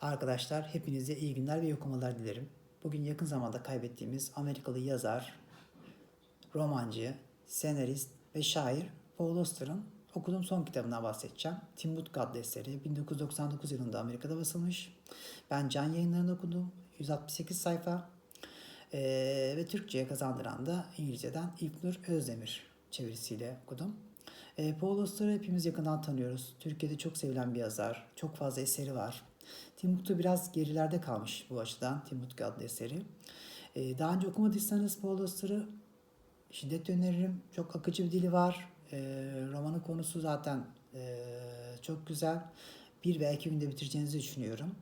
Arkadaşlar hepinize iyi günler ve iyi okumalar dilerim. Bugün yakın zamanda kaybettiğimiz Amerikalı yazar, romancı, senarist ve şair Paul Auster'ın okuduğum son kitabından bahsedeceğim. Timbuk adlı eseri 1999 yılında Amerika'da basılmış. Ben Can Yayınları'nda okudum. 168 sayfa. Ee, ve Türkçe'ye kazandıran da İngilizceden İlknur Özdemir çevirisiyle okudum. Ee, Paul Auster'ı hepimiz yakından tanıyoruz. Türkiye'de çok sevilen bir yazar. Çok fazla eseri var. Timbuktu biraz gerilerde kalmış bu açıdan Timbuktu adlı eseri. Ee, daha önce okumadıysanız Paul Auster'ı şiddet öneririm. Çok akıcı bir dili var. Ee, romanın konusu zaten ee, çok güzel. Bir veya iki günde bitireceğinizi düşünüyorum.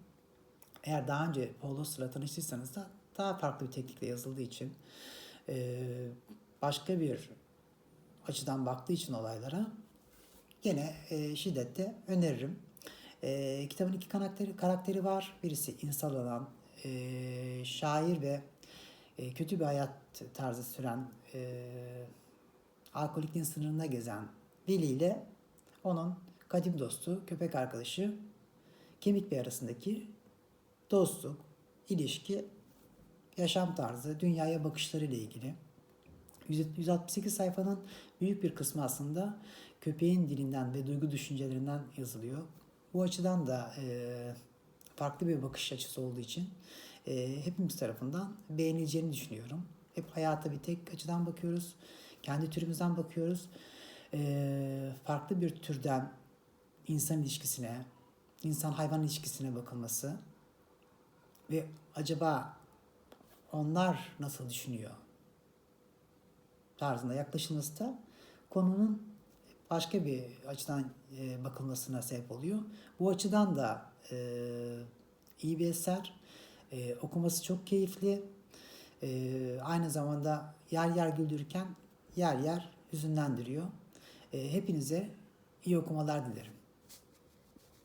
Eğer daha önce Paul Auster'la tanıştıysanız da daha farklı bir teknikle yazıldığı için ee, başka bir açıdan baktığı için olaylara gene e, şiddetle öneririm. E, kitabın iki karakteri, karakteri var. Birisi insan olan e, şair ve e, kötü bir hayat tarzı süren e, alkolikliğin sınırında gezen Billy ile onun kadim dostu, köpek arkadaşı Kemik Bey arasındaki dostluk, ilişki, yaşam tarzı, dünyaya bakışları ile ilgili. 168 sayfanın büyük bir kısmı aslında köpeğin dilinden ve duygu düşüncelerinden yazılıyor. Bu açıdan da e, farklı bir bakış açısı olduğu için e, hepimiz tarafından beğenileceğini düşünüyorum. Hep hayata bir tek açıdan bakıyoruz. Kendi türümüzden bakıyoruz. E, farklı bir türden insan ilişkisine, insan hayvan ilişkisine bakılması ve acaba onlar nasıl düşünüyor tarzında yaklaşılması da konunun başka bir açıdan e, bakılmasına sebep oluyor. Bu açıdan da e, iyi bir eser. E, okuması çok keyifli. E, aynı zamanda yer yer güldürürken yer yer hüzünlendiriyor. E, hepinize iyi okumalar dilerim.